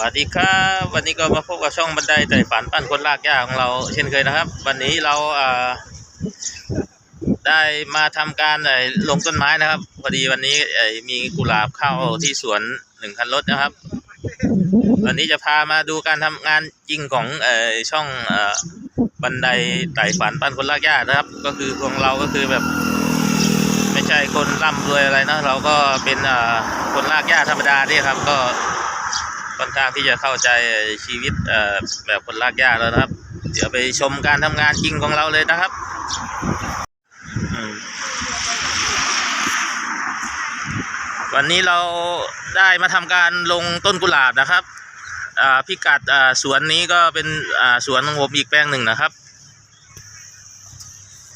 วัสดีครับวันนี้ก็มาพบกับช่องบันไดไต่ฝันปั้นคนลากย่าของเราเช่นเคยนะครับ วันนี้เราได้มาทำการไอ้ลงต้นไม้นะครับ พอดีวันนี้มีกุหลาบเข้าที่สวนหนึ่งคันรถนะครับ วันนี้จะพามาดูการทำงานจริงของช่องบันไดไต่ฝันปั้นคนลากย่านะครับ ก็คือของเราก็คือแบบไม่ใช่คนร่ำรวยอะไรนะเราก็เป็นคนลากย่าธรรมดาเนี่ยครับก็ ค่อนข้างที่จะเข้าใจชีวิตแบบคนลากย่าแล้วนะครับ เดี๋ยวไปชมการทำงานจริงของเราเลยนะครับวันนี้เราได้มาทำการลงต้นกุหลาบนะครับพิกัดสวนนี้ก็เป็นสวนของผมอีกแปลงหนึ่งนะครับ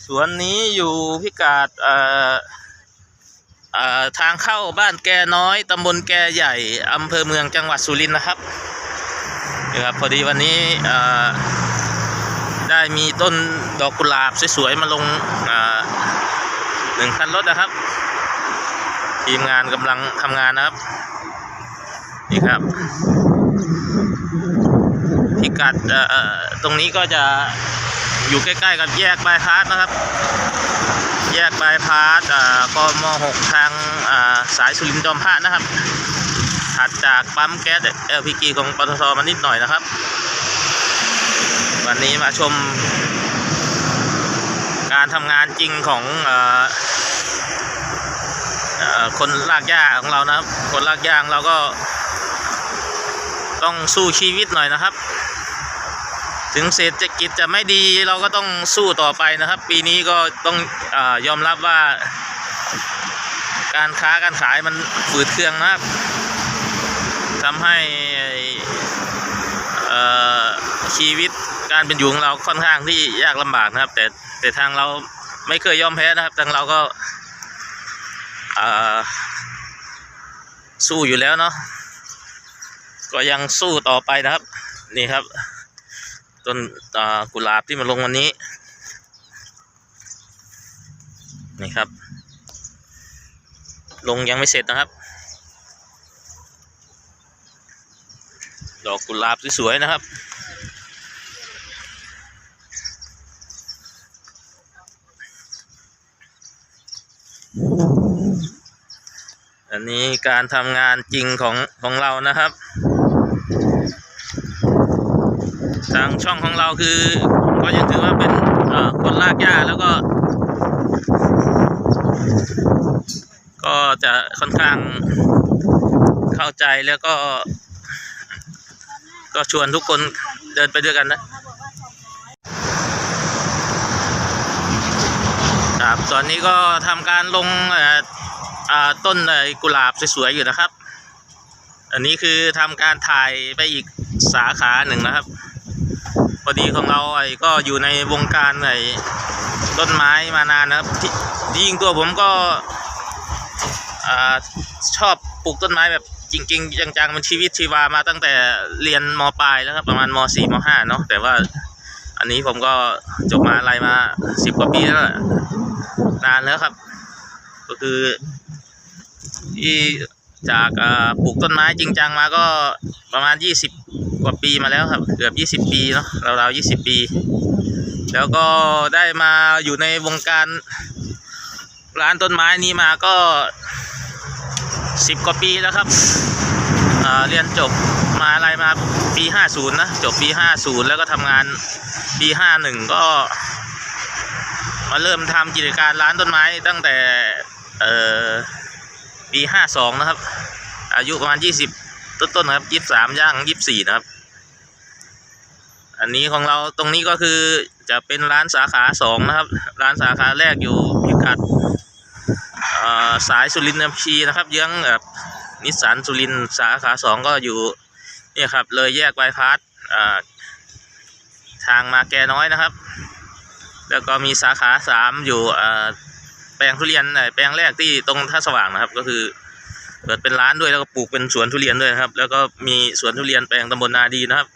สวนนี้อยู่พิกัดอ ทางเข้าบ้านแกน้อยตำบลแกใหญ่อำเภอเมืองจังหวัดสุรินทร์นะครับนี่ครับพอดีวันนี้ได้มีต้นดอกกุหลาบสวยๆมาลงาหนึ่งคันรถนะครับ ทีมงานกำลังทำงานนะครับ นี่ครับพิกัดตรงนี้ก็จะอยู่ใกล้ ๆ กับแยกบายพาสนะครับ กบายพาสอ่ากม6ทางอ่าสายสุรินทร์จอมพระนะครับถัดจากปั๊มแก๊ส LPG ของปตทมานิดหน่อยนะครับ วันนี้มาชม การทำงานจริงของอ่อคนลากหญ้าของเรานะครับ คนลากหญ้างเราก็ต้องสู้ชีวิตหน่อยนะครับ ถึงเศรษฐกิจจะไม่ดีเราก็ต้องสู้ต่อไปนะครับ ปีนี้ก็ต้องอยอมรับว่า การค้าการขายมันฝืดเครื่องนะครับทำให้ชีวิตการเป็นอยู่ของเราค่อนข้างที่ยากลำบากนะครับ แต่แต่ทางเราไม่เคยยอมแพ้นะครับ ทางเราก็สู้อยู่แล้วเนาะก็ยังสู้ต่อไปนะครับ นี่ครับ ต้นกุหลาบที่มาลงวันนี้ นี่ครับ ลงยังไม่เสร็จนะครับ ดอกกุหลาบสวยๆนะครับอันนี้การทำงานจริงของของเรานะครับ ทางช่องของเราคือ ก็ยังถือว่าเป็นคนลากหญ้าแล้วก็ ก็จะค่อนข้างเข้าใจแล้วก็ ก็ชวนทุกคนเดินไปด้วยกันนะครับตอนนี้ก็ทำการลงต้นกุหลาบสวยๆอยู่นะครับ อันนี้คือทำการถ่ายไปอีกสาขาหนึ่งนะครับ พอดีของเราไอ้ก็อยู่ในวงการไอ้ต้นไม้มานานนะครับที่จริงตัวผมก็อชอบปลูกต้นไม้แบบจริง ๆ จังๆมันชีวิตชีวามาตั้งแต่เรียนมปลายแล้วครับประมาณมสี่มห้าเนาะแต่ว่าอันนี้ผมก็จบมาอะไรมาสิบกว่าปีแล้วนานแล้วครับ ก็คือที่จากปลูกต้นไม้จริงจังมาก็ประมาณยี่สิบ กว่าปีมาแล้วครับ เกือบยี่สิบปีเนาะราวๆยี่สิบปี แล้วก็ได้มาอยู่ในวงการร้านต้นไม้นี้มาก็สิบกว่าปีแล้วครับเรียนจบมาอะไรมาปีห้าศูนย์นะ จบปีห้าศูนย์แล้วก็ทำงานปีห้าหนึ่งก็มาเริ่มทำกิจการร้านต้นไม้ตั้งแต่ปีห้าสองนะครับ อายุประมาณยี่สิบ ต้นๆนะครับยี่สามย่างยี่สี่นะครับ อันนี้ของเราตรงนี้ก็คือจะเป็นร้านสาขาสองนะครับ ร้านสาขาแรกอยู่พิกัดสายสุรินทร์พีนะครับเยื้องแบบนิสสันสุรินทร์สาขาสองก็อยู่เนี่ยครับเลยแยกบายพาสทางมาแกน้อยนะครับ แล้วก็มีสาขาสามอยู่แปลงทุเรียนเอ่อแปลงแรกที่ตรงท่าสว่างนะครับก็คือ เปิดเป็นร้านด้วยแล้วก็ปลูกเป็นสวนทุเรียนด้วยนะครับ แล้วก็มีสวนทุเรียนแปลงตำบลนาดีนะครับ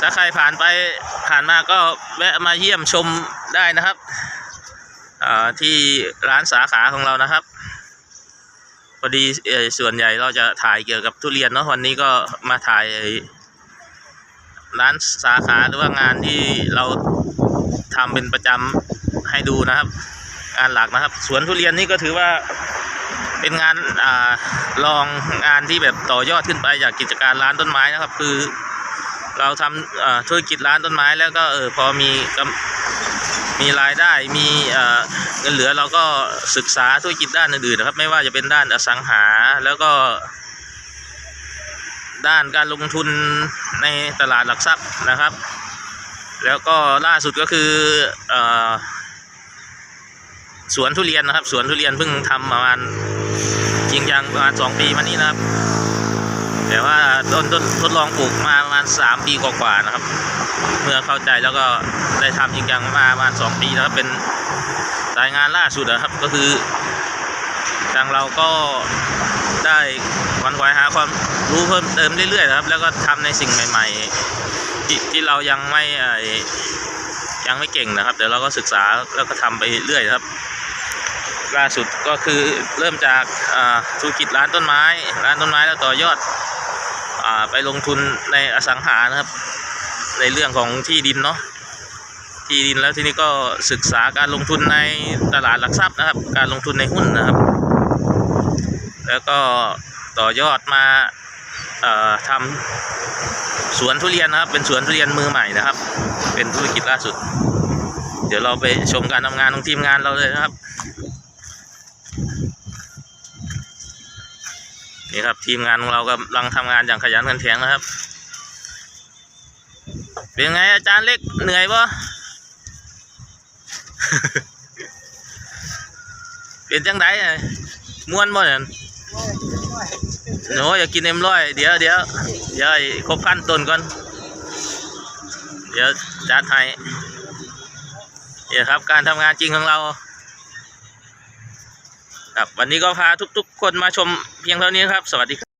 ถ้าใครผ่านไปผ่านมาก็แวะมาเยี่ยมชมได้นะครับที่ร้านสาขาของเรานะครับพอดีส่วนใหญ่เราจะถ่ายเกี่ยวกับทุเรียนเนาะวันนี้ก็มาถ่ายร้านสาขาหรือว่างานที่เราทำเป็นประจำให้ดูนะครับ งานหลักนะครับ สวนทุเรียนนี่ก็ถือว่าเป็นงานอ่าลองงานที่แบบต่อยอดขึ้นไปจากกิจการร้านต้นไม้นะครับ คือ เราทำอ่าธุรกิจร้านต้นไม้แล้วก็เออพอมีมีรายได้มีเงินเหลือเราก็ศึกษาธุรกิจด้านอื่นๆนะครับ ไม่ว่าจะเป็นด้านอสังหาแล้วก็ ด้านการลงทุนในตลาดหลักทรัพย์นะครับ แล้วก็ล่าสุดก็คืออ สวนทุเรียนนะครับ สวนทุเรียนเพิ่งทำประมาณจริงจังประมาณสองปีมานี้นะครับ แต่ว่าต้นต้นทดลองปลูกมาประมาณสามปีกว่าๆนะครับ เมื่อเข้าใจแล้วก็ได้ทำจริงจังมาประมาณสองปีแล้วครับเป็นรายงานล่าสุดนะครับก็คือทางเราก็ได้ควันควายหาความรู้เพิ่มเติมเรื่อยๆนะครับ แล้วก็ทำในสิ่งใหม่ๆ ที่ที่เรายังไม่ยังไม่เก่งนะครับ เดี๋ยวเราก็ศึกษาแล้วก็ทำไปเรื่อยครับ ล่าสุดก็คือเริ่มจากธุรกิจร้านต้นไม้ ร้านต้นไม้แล้วต่อยอดอไปลงทุนในอสังหานะครับ ในเรื่องของที่ดินเนาะที่ดินแล้วทีนี้ก็ศึกษาการลงทุนในตลาดหลักทรัพย์นะครับ การลงทุนในหุ้นนะครับ แล้วก็ต่อยอดมาทำสวนทุเรียนนะครับ เป็นสวนทุเรียนมือใหม่นะครับ เป็นธุรกิจล่าสุด เดี๋ยวเราไปชมการทำงานของทีมงานเราเลยนะครับ นี่ครับทีมงานของเรากำลังทำงานอย่างขยันขันแข็งนะครับ เป็นไงอาจารย์เล็กเหนื่อยปะเป็นจังไดอะม่วนบ่เนี่ยโน้อยากกินเอ็มร้อยเดี๋ยวเดี๋ยวเดี๋ยวให้ครบขั้นต้นก่อน เดี๋ยวจัดให้เนี่ยครับการทำงานจริงของเรา ครับวันนี้ก็พาทุก ๆ คนมาชมเพียงเท่านี้ครับ สวัสดีครับ